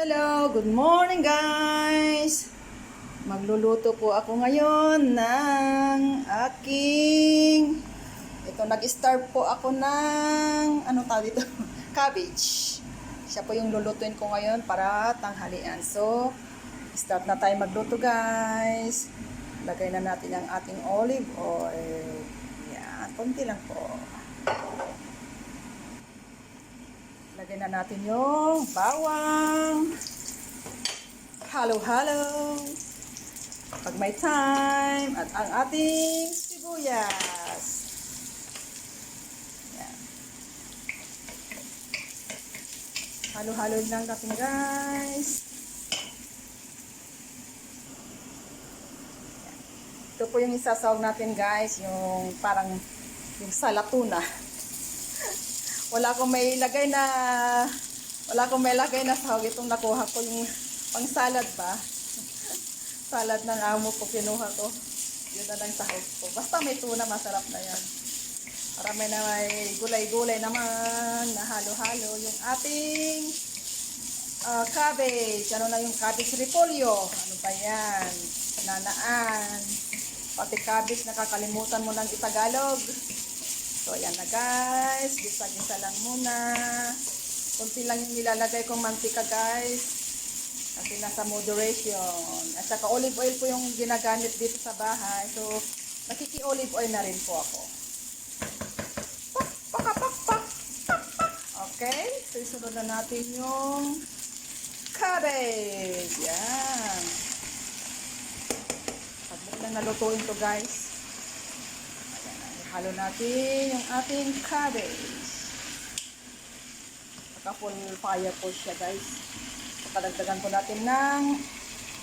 Hello, good morning guys! Magluluto po ako ngayon ng aking... Ito, nag-start po ako ng... Ano tawag dito? Cabbage. Siya po yung lulutuin ko ngayon para tanghalian. So, start na tayo magluto guys. Lagay na natin ang ating olive oil. Yan, konti lang po. Lagay na natin yung bawang. Halo-halo. Pag may time. At ang ating sibuyas. Yan. Halo-halo lang natin guys. Ito po yung isasawag natin guys. Yung parang yung salatuna wala akong may lagay na wala akong may lagay na sahog. Itong nakuha ko yung pang salad ba? Salad ng amo ko kinuha ko. Yun na lang sahog ko. Basta may tuna masarap na yan. Para na may gulay-gulay naman na halo-halo yung ating ah, cabbage. Ano na yung cabbage repolyo? Ano ba yan? Nanaan. Pati cabbage nakakalimutan mo ng itagalog So, ayan na guys. Gisa-gisa lang muna. Kunti lang yung nilalagay kong mantika guys. Kasi nasa moderation. At saka olive oil po yung ginagamit dito sa bahay. So, nakiki-olive oil na rin po ako. Pak, pak, pak, pak. Okay. So, isunod na natin yung cabbage. Yan. Pag lang nalutuin to guys. Halo natin yung ating cabbage. Saka full fire po siya guys. Pakadagdagan po natin ng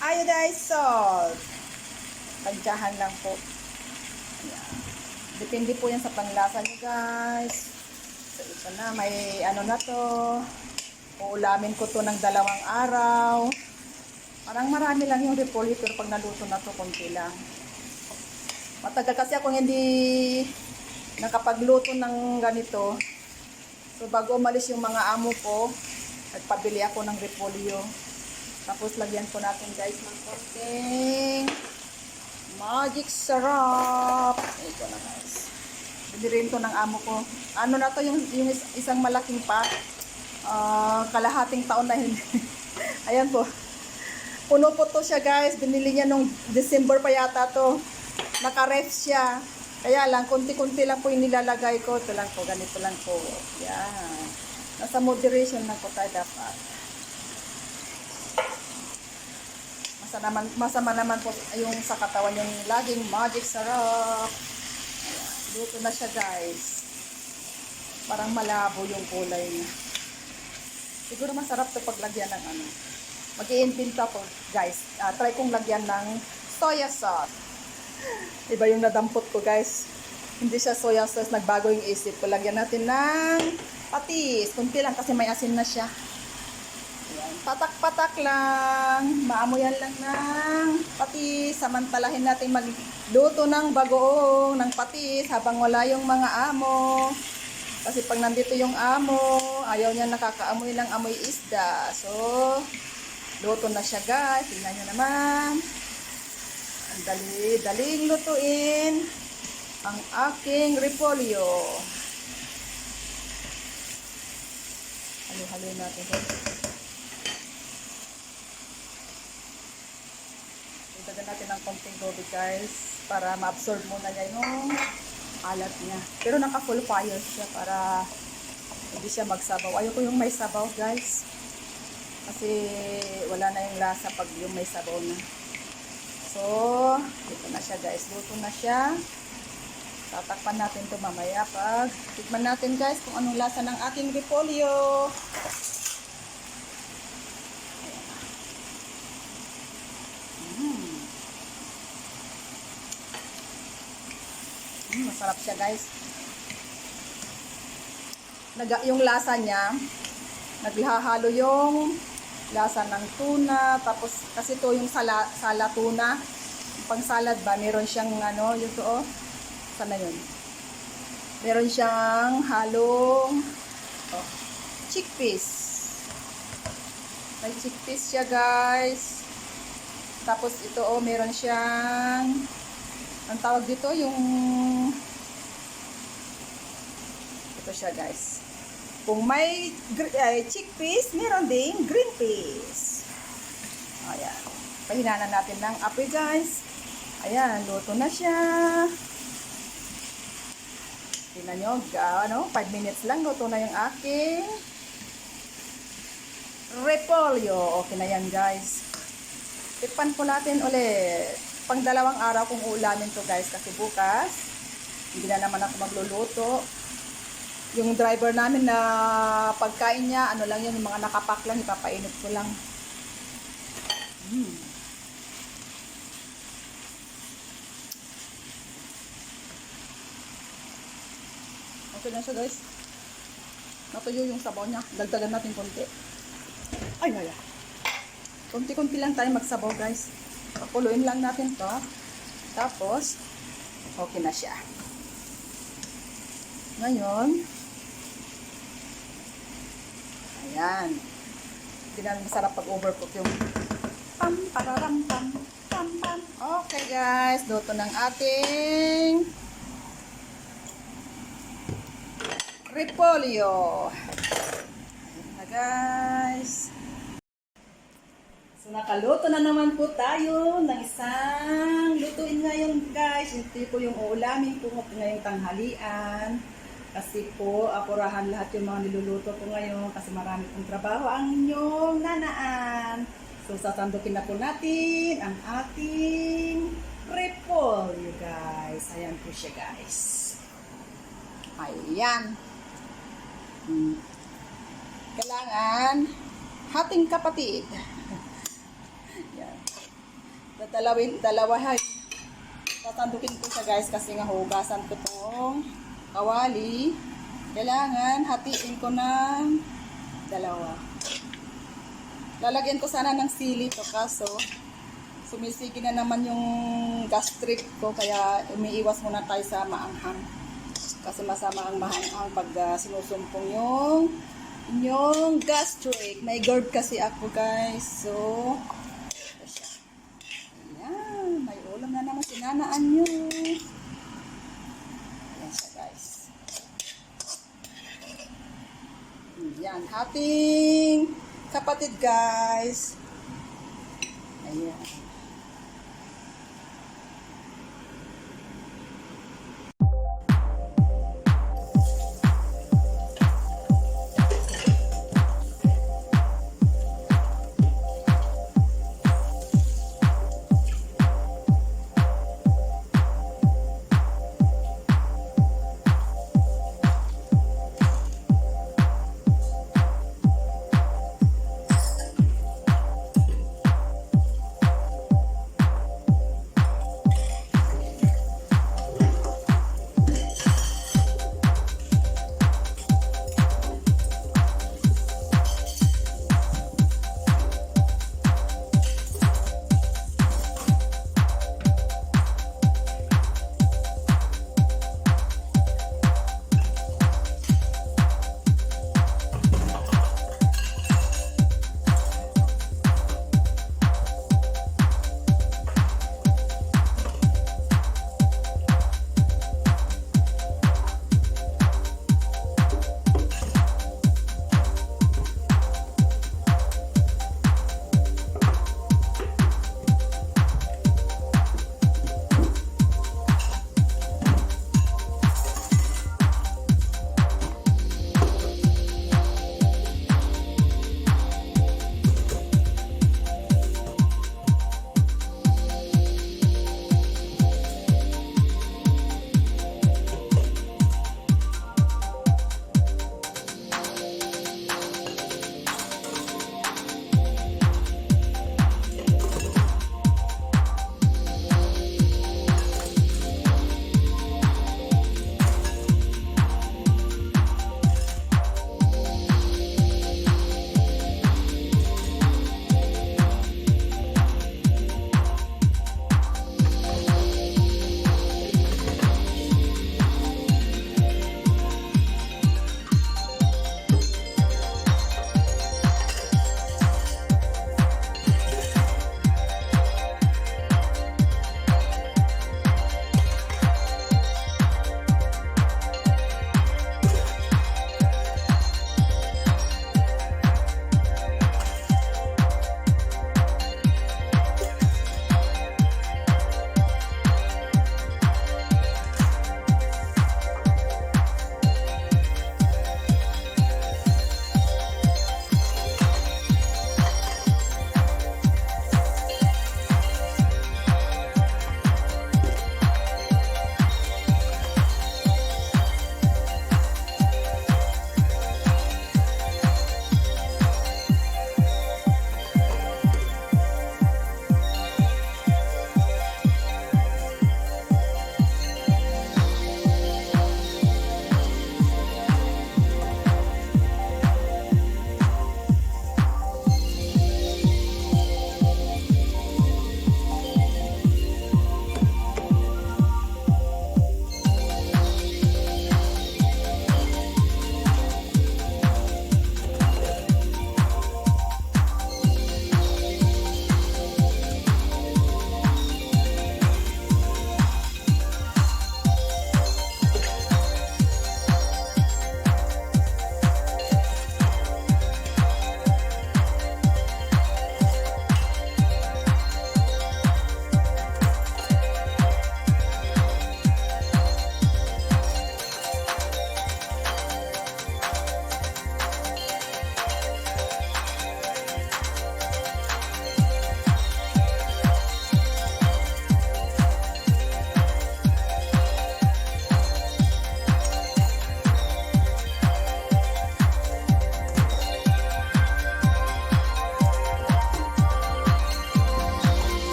iodized salt. Tansyahan lang po. Ayan. Depende po yan sa panglasa nyo guys. So ito na, may ano na to. Uulamin ko to ng dalawang araw. Parang marami lang yung repolyo pag naluto na to, konti lang. Matagal kasi ako hindi nakapagluto ng ganito. So bago umalis yung mga amo ko, nagpabili ako ng repolyo. Tapos lagyan ko natin guys ng konting magic syrup. Ito na guys. Binili to ng amo ko. Ano na to yung, yung is- isang malaking pot. Ah, kalahating taon na hindi. Ayan po. Puno po to siya guys. Binili niya nung December pa yata to naka-ref siya. Kaya lang, kunti-kunti lang po yung nilalagay ko. Ito lang po, ganito lang po. Yan. Nasa moderation lang po tayo dapat. Masa naman, masama naman po yung sa katawan yung laging magic sarap. Ayan. Luto na siya guys. Parang malabo yung kulay niya. Siguro masarap to paglagyan ng ano. mag iimpinta ko guys. Ah, try kong lagyan ng soya sauce. Iba yung nadampot ko, guys. Hindi siya soya sauce. Nagbago yung isip ko. Lagyan natin ng patis. Kunti lang kasi may asin na siya. Patak-patak lang. Maamoyan lang ng patis. Samantalahin natin magluto ng bagoong ng patis habang wala yung mga amo. Kasi pag nandito yung amo, ayaw niya nakakaamoy ng amoy isda. So, luto na siya guys. Tingnan nyo naman. Dali, daling lutuin ang aking repolyo. Halo-halo natin. Dagdagan natin ng konting tubig guys para ma-absorb muna niya yung alat niya. Pero naka-full fire siya para hindi siya magsabaw. Ayoko yung may sabaw guys. Kasi wala na yung lasa pag yung may sabaw na. So, ito na siya guys. Luto na siya. Tatakpan natin to mamaya pag tikman natin guys kung anong lasa ng aking repolyo. Mm. Mm, masarap siya guys. Naga, yung lasa niya, naghahalo yung lasa ng tuna, tapos kasi to yung sala, sala tuna, pang salad ba, meron siyang ano, yung to, oh, sana yun. Meron siyang halong oh, chickpeas. May chickpeas siya guys. Tapos ito oh, meron siyang ang tawag dito yung ito siya guys. Kung may ay, chickpeas, meron ding green peas. Ayan. Pahinanan natin ng apoy guys. Ayan, luto na siya. Tingnan nyo, ano, 5 minutes lang, luto na yung aking repolyo. Okay na yan guys. Tikpan po natin ulit. Pang dalawang araw kung uulamin to guys kasi bukas hindi na naman ako magluluto. Yung driver namin na pagkain niya, ano lang yun, yung mga nakapak lang, ipapainit ko lang. Mm. Okay na siya guys. Natuyo yung sabaw niya. Dagdagan natin konti. Ay, maya. Konti-konti lang tayo magsabaw guys. Pakuluin lang natin to. Tapos, okay na siya. Ngayon, ayan. Hindi namin masarap pag overcook yung pam, pararam, pam, pam, pam. Okay guys, luto ng ating repolyo. Ayan na guys. So, nakaluto na naman po tayo ng isang lutuin ngayon guys. Ito po yung uulamin po ngayong tanghalian. Kasi po, apurahan lahat yung mga niluluto ko ngayon kasi marami pong trabaho ang inyong nanaan. So, sasandukin na po natin ang ating repolyo guys. Ayan po siya guys. Ayan. Hmm. Kailangan hating kapatid. Yan. Tatalawin, dalawahan. Tatandukin ko siya guys kasi nga hugasan ko tong kawali. Kailangan hatiin ko ng dalawa. Lalagyan ko sana ng sili to kaso sumisigi na naman yung gastric ko kaya umiiwas muna tayo sa maanghang. Kasi masama ang maanghang pag uh, sinusumpong yung yung gastric. May GERD kasi ako guys. So, ito siya. Ayan. May ulam na naman sinanaan nyo. Ayan siya guys. Ayan. Hating kapatid guys. Ayan.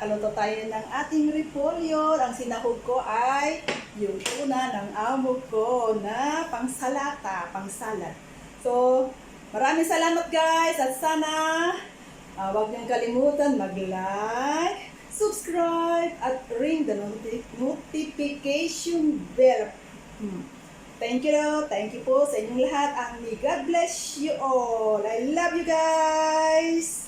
Nakaluto tayo ng ating repolyo. Ang sinahog ko ay yung tuna ng amo ko na pangsalata, pangsalad. So, maraming salamat guys at sana ah, huwag niyong kalimutan mag-like, subscribe at ring the noti- notification bell. Hmm. Thank you, thank you po sa inyong lahat. Ang God bless you all. I love you guys!